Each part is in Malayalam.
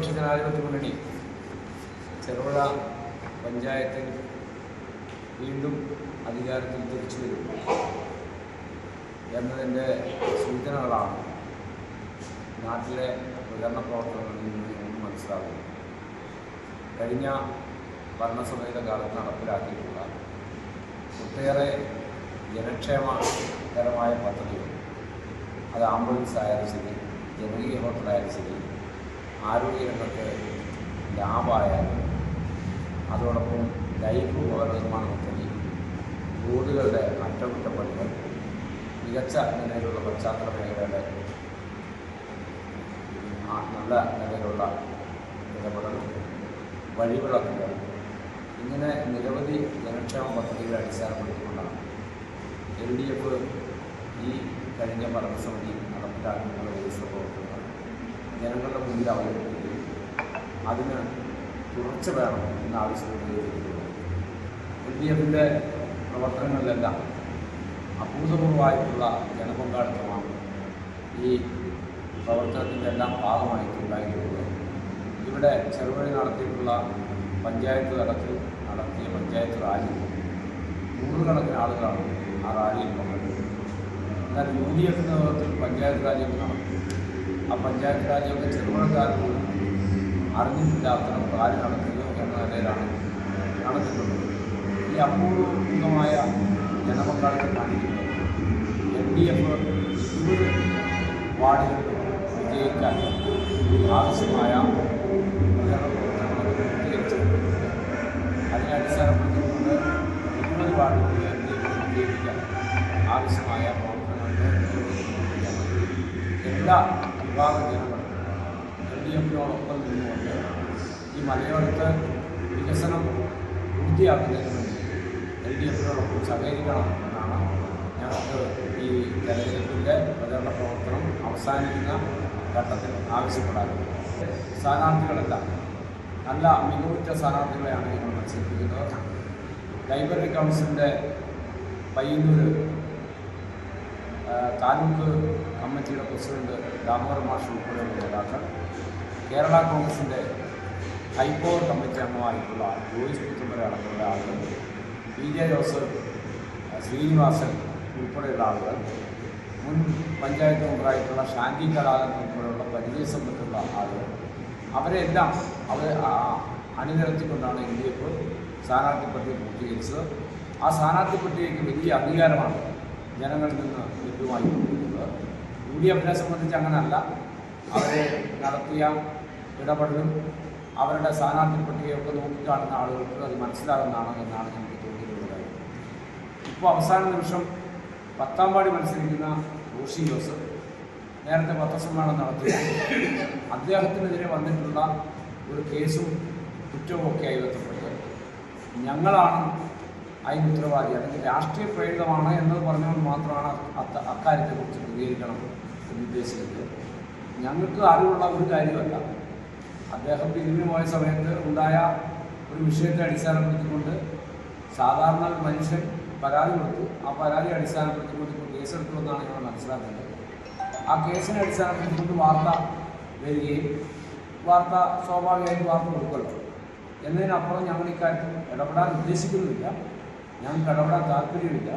ഇടതുപക്ഷ ജനാധിപത്യ മുന്നണി ചെറുപുഴ പഞ്ചായത്തിൽ വീണ്ടും അധികാരത്തിൽ തിരിച്ചു വരും എന്നതിന്റെ സൂചനകളാണ് നാട്ടിലെ പ്രചരണ പ്രവർത്തനങ്ങളിൽ നിന്ന് മനസ്സിലാകുന്നത് കഴിഞ്ഞ ഭരണസമിതിയുടെ കാലത്ത് നടപ്പിലാക്കിയിട്ടുള്ള ഒട്ടേറെ ജനക്ഷേമകരമായ പദ്ധതികൾ അത് ആംബുലൻസ് ആയാലും ശരി ജനകീയ ഹോട്ടലായാലും ശരി ആരോഗ്യരംഗത്ത് ലാബായാലും അതോടൊപ്പം ലൈഫ് ഉപകരണ പദ്ധതി റോഡുകളുടെ അറ്റകുറ്റപ്പണികൾ മികച്ച നിലയിലുള്ള പശ്ചാത്തല മേഖലയുടെ ആ നല്ല നിലയിലുള്ള ഇടപെടൽ വഴിവിളക്കുകൾ ഇങ്ങനെ നിരവധി ജനക്ഷേമ പദ്ധതികളെ അടിസ്ഥാനപ്പെടുത്തിക്കൊണ്ടാണ് എൽ ഡി എഫ് ഈ കഴിഞ്ഞ ഭരണസമിതി നടപ്പിലാക്കിയിട്ടുള്ള ഒരു പ്രവർത്തനങ്ങൾ അവതരിപ്പിക്കുകയും അതിന് തുടർച്ച വേണം എന്ന ആവശ്യപ്പെടുകയും എൽ ഡി എഫിന്റെ പ്രവർത്തനങ്ങളിലെല്ലാം അഭൂതപൂർവമായിട്ടുള്ള ജനപങ്കാളിത്തമാണ് ഈ പ്രവർത്തനത്തിന്റെ എല്ലാം ഭാഗമായിട്ടുണ്ടായിട്ടുള്ളത് ഇവിടെ ചെറുവഴി നടത്തിയിട്ടുള്ള പഞ്ചായത്ത് തലത്തിൽ നടത്തിയ പഞ്ചായത്ത് റാലി നൂറുകണക്കിന് ആളുകളാണ് ആ റാലിയിൽ പങ്കെടുത്തത് എന്നാൽ യു ഡി എഫിന്റെ നേതൃത്വത്തിൽ പഞ്ചായത്ത് റാലി നടത്തി ആ പഞ്ചായത്ത് രാജ്യമൊക്കെ ചെറുപഴക്കാർക്ക് അറിഞ്ഞിട്ടില്ല അത്തരം റാലി നടത്തുക എന്ന നിലയിലാണ് നടത്തിയിട്ടുള്ളത് ഈ അപൂർവമായ ജനപങ്കാളിത്തം കാണിക്കുന്നത് എൽ ഡി എഫ് ഇരുപത് വാർഡുകളിലും വിജയിക്കാൻ ആവശ്യമായ അതിനെ ഇരുപത് വാർഡുകളിൽ എൽ ഡി എഫ് വിജയിക്കാൻ ആവശ്യമായ പ്രവർത്തനങ്ങൾ എല്ലാ വിഭാഗം ജനങ്ങളും എൽ ഡി എഫിനോടൊപ്പം നിന്നുകൊണ്ട് ഈ മലയോരത്ത് വികസനം പൂർത്തിയാക്കുന്നതിന് വേണ്ടി എൽ ഡി എഫിനോടൊപ്പം സഹകരിക്കണം എന്നാണ് ഞങ്ങൾക്ക് ഈ തെരഞ്ഞെടുപ്പിന്റെ പ്രചരണ പ്രവർത്തനം അവസാനിക്കുന്ന ഘട്ടത്തിൽ ആവശ്യപ്പെടാറുണ്ട് സ്ഥാനാർത്ഥികളെല്ലാം നല്ല മികവുറ്റ സ്ഥാനാർത്ഥികളെയാണ് ഞങ്ങൾ മത്സരിപ്പിക്കുന്നത്. ലൈബ്രറി കൗൺസിലിന്റെ പയ്യന്നൂർ താലൂക്ക് കമ്മിറ്റിയുടെ പ്രസിഡന്റ് ദാമോദർ മാഷ് ഉൾപ്പെടെയുള്ള നേതാക്കൾ കേരള കോൺഗ്രസിന്റെ ഹൈക്കോർ കമ്മിറ്റി അംഗമായിട്ടുള്ള ജോയിസ് പുത്തുമ്പര അടക്കമുള്ള ആളുകൾ പി ജെ ജോസഫ് ശ്രീനിവാസൻ ഉൾപ്പെടെയുള്ള ആളുകൾ മുൻ പഞ്ചായത്ത് മെമ്പറായിട്ടുള്ള ഷാന്തി കലാലൻ ഉൾപ്പെടെയുള്ള പരിചയസമ്പത്തുള്ള ആളുകൾ. അവരെല്ലാം അവർ അണിനിരത്തിക്കൊണ്ടാണ് എൽ ഡി എഫ് സ്ഥാനാർത്ഥി പട്ടിക പൂർത്തീകരിച്ചത്. ആ സ്ഥാനാർത്ഥി പട്ടികയ്ക്ക് വലിയ അംഗീകാരമാണ് ജനങ്ങളിൽ നിന്ന് ലഭ്യമായിക്കൊണ്ടിരിക്കുന്നത് യു ഡി എഫിനെ സംബന്ധിച്ച് അങ്ങനെയല്ല അവരെ നടത്തിയ ഇടപെടലും അവരുടെ സ്ഥാനാർത്ഥി പട്ടികയൊക്കെ നോക്കിക്കാണുന്ന ആളുകൾക്ക് അത് മനസ്സിലാകുന്നതാണ് എന്നാണ് ഞങ്ങൾക്ക് തോന്നിയിട്ടുള്ളത്. ഇപ്പോൾ അവസാന നിമിഷം പത്താം പാടി മത്സരിക്കുന്ന റോഷി ജോസഫ് നേരത്തെ പത്രസമ്മേളനം നടത്തി അദ്ദേഹത്തിനെതിരെ വന്നിട്ടുള്ള ഒരു കേസും കുറ്റവും ഒക്കെ ആയി ബന്ധപ്പെട്ട് ഞങ്ങളാണ് അതിന് ഉത്തരവാദി അല്ലെങ്കിൽ രാഷ്ട്രീയ പ്രേരിതമാണ് എന്നത് പറഞ്ഞുകൊണ്ട് മാത്രമാണ് അക്കാര്യത്തെക്കുറിച്ച് പ്രതികരിക്കണം എന്ന് ഉദ്ദേശിക്കുന്നത്. ഞങ്ങൾക്ക് അറിവുള്ള ഒരു കാര്യമല്ല. അദ്ദേഹം പിരിവിന് പോയ സമയത്ത് ഉണ്ടായ ഒരു വിഷയത്തെ അടിസ്ഥാനപ്പെടുത്തിക്കൊണ്ട് സാധാരണ മനുഷ്യൻ പരാതി കൊടുത്തു. ആ പരാതി അടിസ്ഥാനപ്പെടുത്തിക്കൊണ്ട് ഇപ്പോൾ കേസെടുത്തു എന്നാണ് ഞങ്ങൾ മനസ്സിലാക്കേണ്ടത്. ആ കേസിനെ അടിസ്ഥാനപ്പെടുത്തിക്കൊണ്ട് വാർത്ത വരികയും വാർത്ത സ്വാഭാവികമായും വാർത്ത കൊടുക്കുമല്ലോ എന്നതിനപ്പുറം ഞങ്ങൾ ഇക്കാര്യത്തിൽ ഇടപെടാൻ ഉദ്ദേശിക്കുന്നുമില്ല. ഞങ്ങൾക്ക് കടപെടാൻ താല്പര്യമില്ല.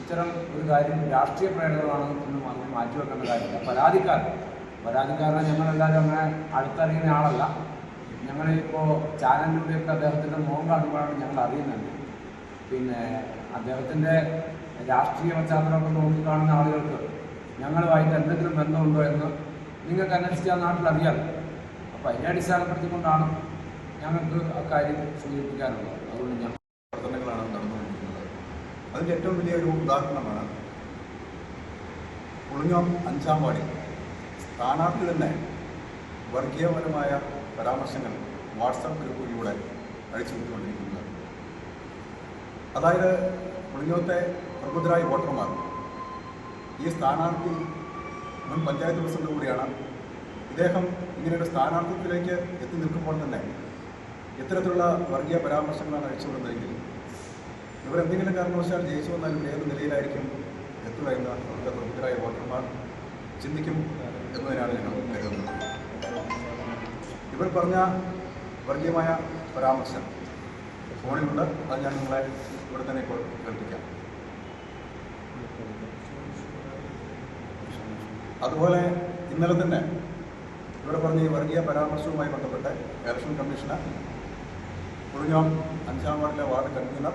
ഇത്തരം ഒരു കാര്യം രാഷ്ട്രീയ പ്രേരണകളാണ് എന്ന് മാത്രം മാറ്റിവെക്കേണ്ട കാര്യമില്ല. പരാതിക്കാരൻ പരാതിക്കാരനെ ഞങ്ങളെല്ലാവരും അങ്ങനെ അടുത്തറിയുന്ന ആളല്ല. ഞങ്ങളിപ്പോൾ ചാനലിലൂടെയൊക്കെ അദ്ദേഹത്തിന്റെ മുഖം കാണുമ്പോഴാണ് ഞങ്ങൾ അറിയുന്നത്. പിന്നെ അദ്ദേഹത്തിന്റെ രാഷ്ട്രീയ പശ്ചാത്തലമൊക്കെ നോക്കിക്കാണുന്ന ആളുകൾക്ക് ഞങ്ങളുമായിട്ട് എന്തെങ്കിലും ബന്ധമുണ്ടോ എന്ന് നിങ്ങൾക്ക് അന്വേഷിച്ച് ആ നാട്ടിൽ അറിയാം. അപ്പോൾ അതിനെ അടിസ്ഥാനപ്പെടുത്തിക്കൊണ്ടാണ് ഞങ്ങൾക്ക് അക്കാര്യം സൂചിപ്പിക്കാനുള്ളത് അതുകൊണ്ട് ഞാൻ നടന്നുകൊണ്ടിരിക്കുന്നത് അതിന്റെ ഏറ്റവും വലിയൊരു ഉദാഹരണമാണ് പുളിഞ്ഞോം അഞ്ചാം വാർഡിൽ സ്ഥാനാർത്ഥി തന്നെ വർഗീയപരമായ പരാമർശങ്ങൾ വാട്സപ്പ് ഗ്രൂപ്പിലൂടെ അഴിച്ചുവിട്ടുകൊണ്ടിരിക്കുന്നത്. അതായത് പുളിഞ്ഞോത്തെ പ്രബുദ്ധരായ വോട്ടർമാർ. ഈ സ്ഥാനാർത്ഥി മുൻ പഞ്ചായത്ത് പ്രസിഡന്റ് കൂടിയാണ്. ഇദ്ദേഹം ഇങ്ങനെയൊരു സ്ഥാനാർത്ഥിത്വത്തിലേക്ക് എത്തി നിൽക്കുമ്പോൾ തന്നെ ഇത്തരത്തിലുള്ള വർഗീയ പരാമർശങ്ങളാണ് അഴിച്ചുവിടുന്നതെങ്കിൽ ഇവരെന്തെങ്കിലും കാരണവശാൽ ജയിച്ചു വന്നാലും ഏത് നിലയിലായിരിക്കും? എത്തുക എന്ന് അവിടുത്തെ പ്രമുഖരായ വോട്ടർമാർ ചിന്തിക്കും എന്നതിനാണ് ഞങ്ങൾ കരുതുന്നത്. ഇവർ പറഞ്ഞ വർഗീയമായ പരാമർശം ഫോണിലുണ്ട്. അത് ഞാൻ നിങ്ങളെ ഇവിടെ തന്നെ ഇപ്പോൾ കേൾപ്പിക്കാം. അതുപോലെ ഇന്നലെ തന്നെ ഇവിടെ പറഞ്ഞ ഈ വർഗീയ പരാമർശവുമായി ബന്ധപ്പെട്ട് ഇലക്ഷൻ കമ്മീഷന് കുറിഞ്ഞോം അഞ്ചാം വാർഡിലെ വാർഡ് കൺവീനർ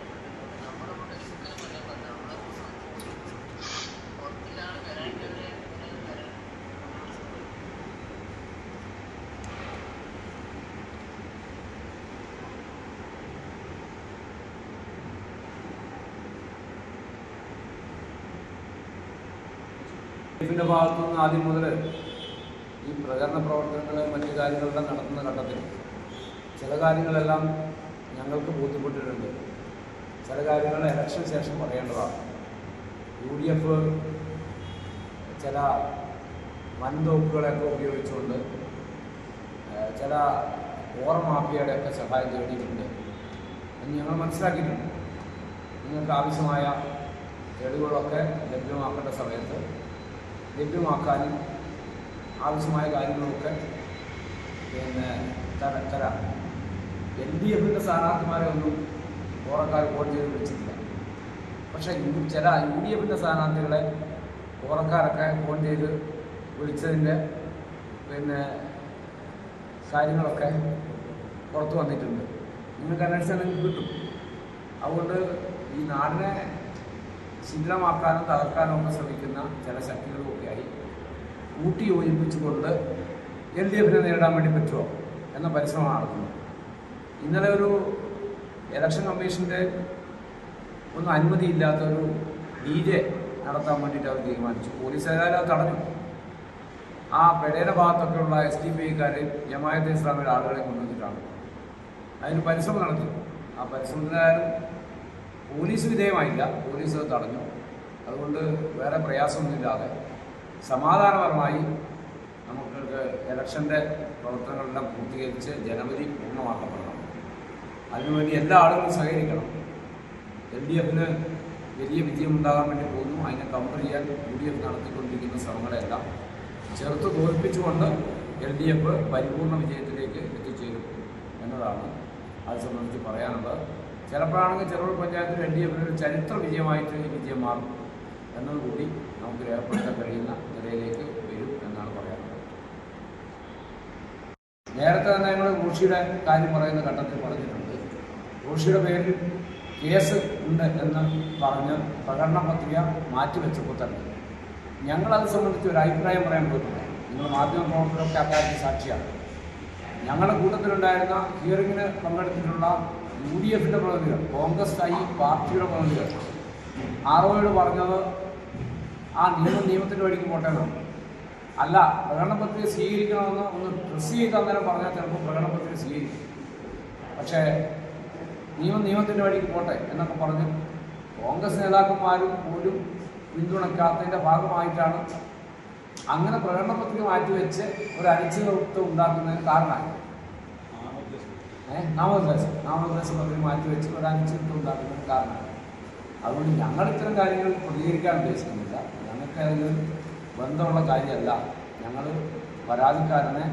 ഇതിന്റെ ഭാഗത്തു നിന്ന് ആദ്യം മുതൽ ഈ പ്രചരണ പ്രവർത്തനങ്ങൾ മറ്റു കാര്യങ്ങളെല്ലാം നടത്തുന്ന ഘട്ടത്തിൽ ചില കാര്യങ്ങളെല്ലാം ഞങ്ങൾക്ക് ബോധ്യപ്പെട്ടിട്ടുണ്ട്. ചില കാര്യങ്ങൾ ഇലക്ഷൻ ശേഷം പറയേണ്ടതാണ്. യു ഡി എഫ് ചില വൻതോക്കുകളെയൊക്കെ ഉപയോഗിച്ചുകൊണ്ട് ചില ഓറ മാഫിയയുടെയൊക്കെ സഹായം തേടിയിട്ടുണ്ട് എന്ന് ഞങ്ങൾ മനസ്സിലാക്കിയിട്ടുണ്ട്. നിങ്ങൾക്ക് ആവശ്യമായ തെളിവുകളൊക്കെ ലഭ്യമാക്കേണ്ട സമയത്ത് ലഭ്യമാക്കാനും ആവശ്യമായ കാര്യങ്ങളൊക്കെ പിന്നെ തര എൽ ഡി എഫിന്റെ സ്ഥാനാർത്ഥിമാരെ ഒന്നും ഓറക്കാർ വോട്ട് ചെയ്ത് വിളിച്ചിട്ടില്ല. പക്ഷേ ചില യു ഡി എഫിന്റെ സ്ഥാനാർത്ഥികളെ ഓറക്കാരൊക്കെ വോട്ട് ചെയ്ത് വിളിച്ചതിന്റെ പിന്നെ കാര്യങ്ങളൊക്കെ പുറത്തു വന്നിട്ടുണ്ട്. നിങ്ങൾക്ക് അന്വേഷിച്ചാൽ നിങ്ങൾക്ക് കിട്ടും. അതുകൊണ്ട് ഈ നാടിനെ ശിഥിലമാക്കാനും തകർക്കാനും ഒക്കെ ശ്രമിക്കുന്ന ചില ശക്തികളുമൊക്കെയായി കൂട്ടി യോജിപ്പിച്ചുകൊണ്ട് എൽ ഡി എഫിനെ നേരിടാൻ വേണ്ടി പറ്റുമോ എന്ന പരിശ്രമമാണ് നടത്തുന്നത്. ഇന്നലെ ഒരു ഇലക്ഷൻ കമ്മീഷന്റെ ഒന്നും അനുമതിയില്ലാത്ത ഒരു ഡി ജെ നടത്താൻ വേണ്ടിയിട്ട് അവർ തീരുമാനിച്ചു. പോലീസ് അത് തടഞ്ഞു. ആ പെടേര ഭാഗത്തൊക്കെയുള്ള എസ് ഡി പി ഐക്കാർ ജമായത്ത് ഇസ്ലാമിയുടെ ആളുകളെ കൊണ്ടുവന്നിട്ടാണ്. അതിന് പരിശ്രമം നടത്തി. ആ പരിശ്രമത്തിനായാലും പോലീസ് വിധേയമായില്ല. പോലീസ് അത് തടഞ്ഞു. അതുകൊണ്ട് വേറെ പ്രയാസമൊന്നുമില്ലാതെ സമാധാനപരമായി നമുക്ക് ഇലക്ഷന്റെ പ്രവർത്തനങ്ങളെല്ലാം പൂർത്തീകരിച്ച് ജനുവരി പൂർണമാക്കപ്പെടണം അതിനുവേണ്ടി എല്ലാ ആളുകളും സഹകരിക്കണം. എൽ ഡി എഫിന് വലിയ വിജയമുണ്ടാകാൻ വേണ്ടി പോകുന്നു. അതിനെ കൗണ്ടർ ചെയ്യാൻ യു ഡി എഫ് നടത്തിക്കൊണ്ടിരിക്കുന്ന ശ്രമങ്ങളെല്ലാം ചെറുത്ത് തോൽപ്പിച്ചുകൊണ്ട് എൽ ഡി എഫ് പരിപൂർണ വിജയത്തിലേക്ക് എത്തിച്ചേരും എന്നതാണ് അത് സംബന്ധിച്ച് പറയാനുള്ളത്. ചിലപ്പോഴാണെങ്കിൽ ചെറുപുഴ പഞ്ചായത്തിൽ എൽ ഡി എഫിന് ഒരു ചരിത്ര വിജയമായിട്ട് ഈ വിജയം മാറും എന്നതുകൂടി നമുക്ക് രേഖപ്പെടുത്താൻ കഴിയുന്ന നിലയിലേക്ക് വരും എന്നാണ് പറയാറുള്ളത്. നേരത്തെ തന്നെ ഞങ്ങൾ റോഷിയുടെ കാര്യം പറയുന്ന ഘട്ടത്തിൽ പറഞ്ഞിട്ടുണ്ട്. റോഷിയുടെ പേരിൽ കേസ് ഉണ്ട് എന്ന് പറഞ്ഞ് പ്രകടന പത്രിക മാറ്റിവെച്ചപ്പോൾ തന്നെ ഞങ്ങളത് സംബന്ധിച്ച് ഒരു അഭിപ്രായം പറയാൻ പോയിട്ടുണ്ട്. നിങ്ങൾ മാധ്യമ പ്രവർത്തകരൊക്കെ അക്കാര്യത്തിൽ സാക്ഷിയാണ്. ഞങ്ങളുടെ കൂട്ടത്തിലുണ്ടായിരുന്ന ഹിയറിങ്ങിന് പങ്കെടുത്തിട്ടുള്ള യു ഡി എഫിന്റെ പ്രതിനിധികൾ കോൺഗ്രസ് ഐ പാർട്ടിയുടെ പ്രതിനിധികൾ ആറോയോട് പറഞ്ഞത് ആ നിയമം നിയമത്തിന്റെ വഴിക്ക് പോട്ടെ എന്നാണ് അല്ല പ്രകടന പത്രിക സ്വീകരിക്കണമെന്ന് ഒന്ന് ഡ്രസ് ചെയ്ത് അന്നേരം പറഞ്ഞാൽ ചിലപ്പോൾ പ്രകടന പത്രിക സ്വീകരിക്കും. പക്ഷേ നിയമം നിയമത്തിന്റെ വഴിക്ക് പോട്ടെ എന്നൊക്കെ പറഞ്ഞ് കോൺഗ്രസ് നേതാക്കന്മാരും പോലും പിന്തുണയ്ക്കാത്തതിന്റെ ഭാഗമായിട്ടാണ് അങ്ങനെ പ്രകടന പത്രിക മാറ്റിവെച്ച് ഒരു അനിശ്ചിതത്വം ഉണ്ടാക്കുന്നതിന് കാരണമായി. നാമനിർദ്ദേശം നാമനിർദ്ദേശ പത്രിക മാറ്റിവെച്ച് ഒരു അനിശ്ചിതത്വം ഉണ്ടാക്കുന്നതിന് കാരണമായി. അതുകൊണ്ട് ഞങ്ങൾ ഇത്തരം കാര്യങ്ങൾ പ്രതികരിക്കാൻ ഉദ്ദേശിക്കുന്നില്ല. ഞങ്ങൾക്ക് അതിൽ ബന്ധമുള്ള കാര്യമല്ല. ഞങ്ങൾ പരാതിക്കാരനെ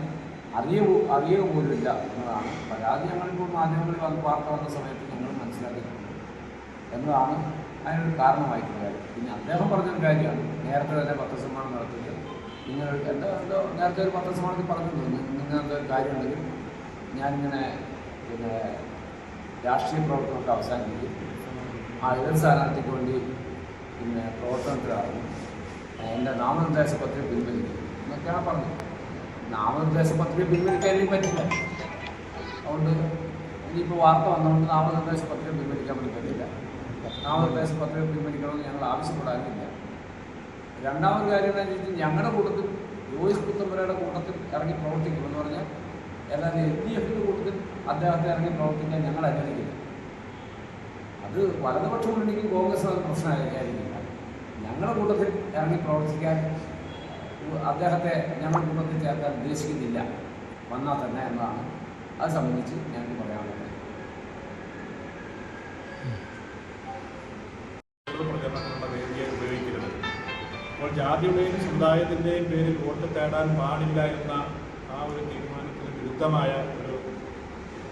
അറിയ അറിയുക പോലുമില്ല എന്നതാണ്. പരാതി ഞങ്ങളിപ്പോൾ മാധ്യമങ്ങളിൽ വന്ന് വാർത്ത വന്ന സമയത്ത് ഞങ്ങൾ മനസ്സിലാക്കിയിട്ടുണ്ട് എന്നതാണ് അതിനൊരു കാരണമായിട്ടുള്ള കാര്യം. പിന്നെ അദ്ദേഹം പറഞ്ഞൊരു കാര്യമാണ്. നേരത്തെ തന്നെ പത്രസമ്മാനം നടത്തിയത് നിങ്ങൾ എന്റെ എന്തോ നേരത്തെ ഒരു പത്രസമ്മാനത്തിൽ പറഞ്ഞിട്ടുണ്ട്. നിങ്ങൾ എന്തോ ഒരു കാര്യമുണ്ടെങ്കിൽ ഞാനിങ്ങനെ പിന്നെ രാഷ്ട്രീയ പ്രവർത്തനമൊക്കെ അവസാനിപ്പിക്കും. ആ എതിർ സ്ഥാനാർത്ഥിക്ക് വേണ്ടി പിന്നെ പ്രവർത്തനത്തിലാകും എന്റെ നാമനിർദ്ദേശ പത്രിക പിൻവലിക്കും എന്നൊക്കെയാണ് പറഞ്ഞത്. നാമനിർദ്ദേശ പത്രിക പിൻവലിക്കാൻ എനിക്ക് പറ്റില്ല. അതുകൊണ്ട് ഇനിയിപ്പോൾ വാർത്ത വന്നുകൊണ്ട് നാമനിർദ്ദേശ പത്രിക പിൻവലിക്കാൻ വേണ്ടി പറ്റില്ല. നാമനിർദ്ദേശ പത്രിക പിൻവലിക്കണമെന്ന് ഞങ്ങൾ ആവശ്യപ്പെടാനില്ല. രണ്ടാമത് കാര്യം എന്താണെന്ന് വെച്ചാൽ ഞങ്ങളുടെ കൂട്ടത്തിൽ ജോയിസ് പുത്തമ്പരയുടെ കൂട്ടത്തിൽ ഇറങ്ങി പ്രവർത്തിക്കുമെന്ന് പറഞ്ഞാൽ അല്ലാതെ എൽ ഡി എഫിന്റെ കൂട്ടത്തിൽ അദ്ദേഹത്തെ ഇറങ്ങി പ്രവർത്തിക്കാൻ ഞങ്ങൾ അനുവദിക്കില്ല അത് വലതുപക്ഷം ഉണ്ടെങ്കിൽ കോൺഗ്രസ് അത് പ്രശ്നമായിരിക്കില്ല ഞങ്ങളുടെ കൂട്ടത്തിൽ ഇറങ്ങി പ്രവർത്തിക്കാൻ അദ്ദേഹത്തെ ഞങ്ങളുടെ കൂട്ടത്തിൽ ചേർക്കാൻ ഉദ്ദേശിക്കുന്നില്ല. വന്നാൽ തന്നെ എന്നതാണ്. അത് സംബന്ധിച്ച് ഞങ്ങൾക്ക് പറയാനുള്ളത്. അപ്പോൾ ജാതിയുടെയും സമുദായത്തിന്റെയും പേരിൽ വോട്ട് തേടാൻ പാടില്ല എന്ന ആ ഒരു തീരുമാനത്തിന് വിരുദ്ധമായ ഒരു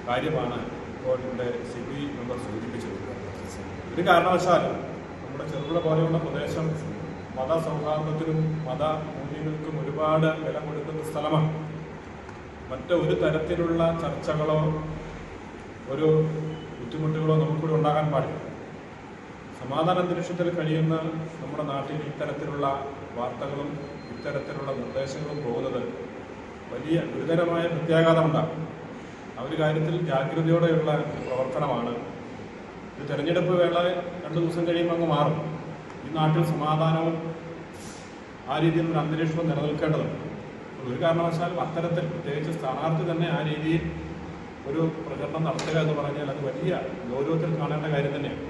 കാര്യമാണ് ഇപ്പോൾ ഇവിടെ സി പി മെമ്പർ സൂചിപ്പിച്ചത്. ഒരു കാരണവശാലും നമ്മുടെ ചെറുപുഴ പോലെയുള്ള പ്രദേശം മത സൗഹാർദ്ദത്തിനും മത മൂല്യങ്ങൾക്കും ഒരുപാട് വില കൊടുക്കുന്ന സ്ഥലമാണ്. മറ്റൊരു തരത്തിലുള്ള ചർച്ചകളോ ഒരു ബുദ്ധിമുട്ടുകളോ നമുക്കിവിടെ ഉണ്ടാകാൻ പാടില്ല. സമാധാന അന്തരീക്ഷത്തിൽ കഴിയുന്ന നമ്മുടെ നാട്ടിൽ ഇത്തരത്തിലുള്ള വാർത്തകളും ഇത്തരത്തിലുള്ള നിർദ്ദേശങ്ങളും പോകുന്നത് വലിയ ഗുരുതരമായ പ്രത്യാഘാതമുണ്ടാകും ആ ഒരു കാര്യത്തിൽ ജാഗ്രതയോടെയുള്ള പ്രവർത്തനമാണ് ഇത് തെരഞ്ഞെടുപ്പ് വേള രണ്ടു ദിവസം കഴിയുമ്പോൾ അങ്ങ് മാറും. ഈ നാട്ടിൽ സമാധാനവും ആ രീതിയിലുള്ള അന്തരീക്ഷവും നിലനിൽക്കേണ്ടതുണ്ട്. ഒരു കാരണവശാലും അത്തരത്തിൽ പ്രത്യേകിച്ച് സ്ഥാനാർത്ഥി തന്നെ ആ രീതിയിൽ ഒരു പ്രചരണം നടത്തുക എന്ന് പറഞ്ഞാൽ അത് വലിയ ഗൗരവത്തിൽ കാണേണ്ട കാര്യം തന്നെയാണ്.